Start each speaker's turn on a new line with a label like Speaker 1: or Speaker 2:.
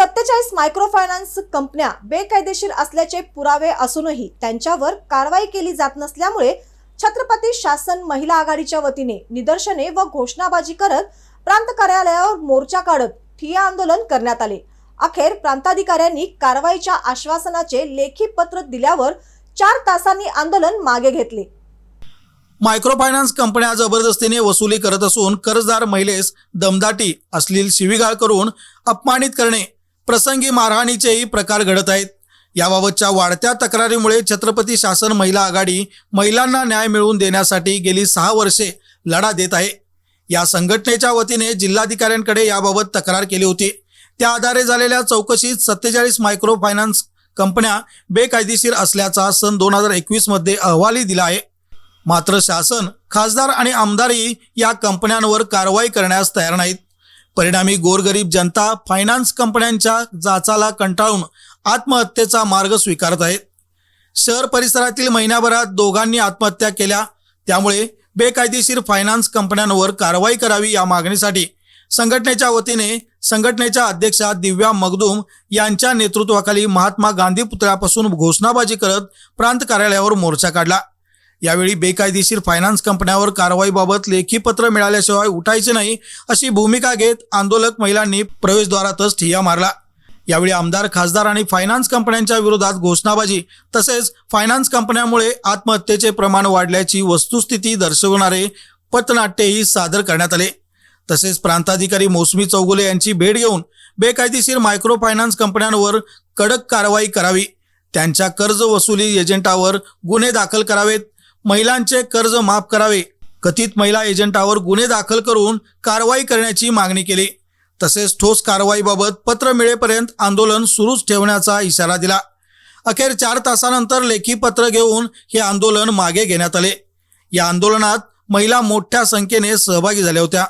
Speaker 1: सत्तेचाळीस मायक्रोफायनान्स कंपन्या बेकायदेशीर असल्याचे पुरावे असूनही त्यांच्यावर कारवाई केली जात नसल्यामुळे छत्रपती शासन महिला आघाडीच्या वतीने निदर्शने व घोषणाबाजी करत प्रांत कार्यालयावर मोर्चा काढत ठिया आंदोलन करण्यात आले. अखेर प्रांताधिकाऱ्यांनी कारवाईच्या आश्वासनाचे लेखी पत्र दिल्यावर चार तासांनी आंदोलन मागे घेतले.
Speaker 2: मायक्रोफायनान्स कंपन्या जबरदस्तीने वसुली करत असून कर्जदार महिलेस दमदाटी अश्लील शिवीगाळ करून अपमानित करणे प्रसंगी मारहाणीचेही प्रकार घडत आहेत. याबाबतच्या वाढत्या तक्रारीमुळे छत्रपती शासन महिला आघाडी महिलांना न्याय मिळवून देण्यासाठी गेली सहा वर्षे लढा देत आहे. या संघटनेच्या वतीने जिल्हाधिकाऱ्यांकडे याबाबत तक्रार केली होती. त्या आधारे झालेल्या चौकशीत सत्तेचाळीस मायक्रो फायनान्स कंपन्या बेकायदेशीर असल्याचा सन दोन हजार एकवीसमध्ये अहवालही दिला आहे. मात्र शासन खासदार आणि आमदारही या कंपन्यांवर कारवाई करण्यास तयार नाहीत. परिणामी गोरगरीब जनता फायनान्स कंपन्यांच्या जाचाला कंटाळून आत्महत्येचा मार्ग स्वीकारत आहेत शहर परिसरातील महिन्याभरात दोघांनी आत्महत्या केल्या. त्यामुळे बेकायदेशीर फायनान्स कंपन्यांवर कारवाई करावी या मागणीसाठी संघटनेच्या वतीने संघटनेच्या अध्यक्षा दिव्या मगदूम यांच्या नेतृत्वाखाली महात्मा गांधी पुतळ्यापासून घोषणाबाजी करत प्रांत कार्यालयावर मोर्चा काढला. यावेळी बेकायदेशीर फायनान्स कंपन्यावर कारवाईबाबत लेखी पत्र मिळाल्याशिवाय उठायचे नाही अशी भूमिका घेत आंदोलक महिलांनी प्रवेशद्वारातच ठिय्या मारला. यावेळी आमदार खासदार आणि फायनान्स कंपन्यांच्या विरोधात घोषणाबाजी तसेच फायनान्स कंपन्यांमुळे आत्महत्येचे प्रमाण वाढल्याची वस्तुस्थिती दर्शवणारे पथनाट्यही सादर करण्यात आले. तसेच प्रांताधिकारी मोसमी चौगुले यांची भेट घेऊन बेकायदेशीर मायक्रो फायनान्स कंपन्यांवर कडक कारवाई करावी. त्यांच्या कर्ज वसुली एजंटावर गुन्हे दाखल करावेत. महिलांचे कर्ज माफ करावे. कथित महिला एजंटावर गुन्हे दाखल करून कारवाई करण्याची मागणी केली. तसेच ठोस कारवाईबाबत पत्र मिळेपर्यंत आंदोलन सुरूच ठेवण्याचा इशारा दिला. अखेर चार तासानंतर लेखी पत्र घेऊन हे आंदोलन मागे घेण्यात आले. या आंदोलनात महिला मोठ्या संख्येने सहभागी झाल्या होत्या.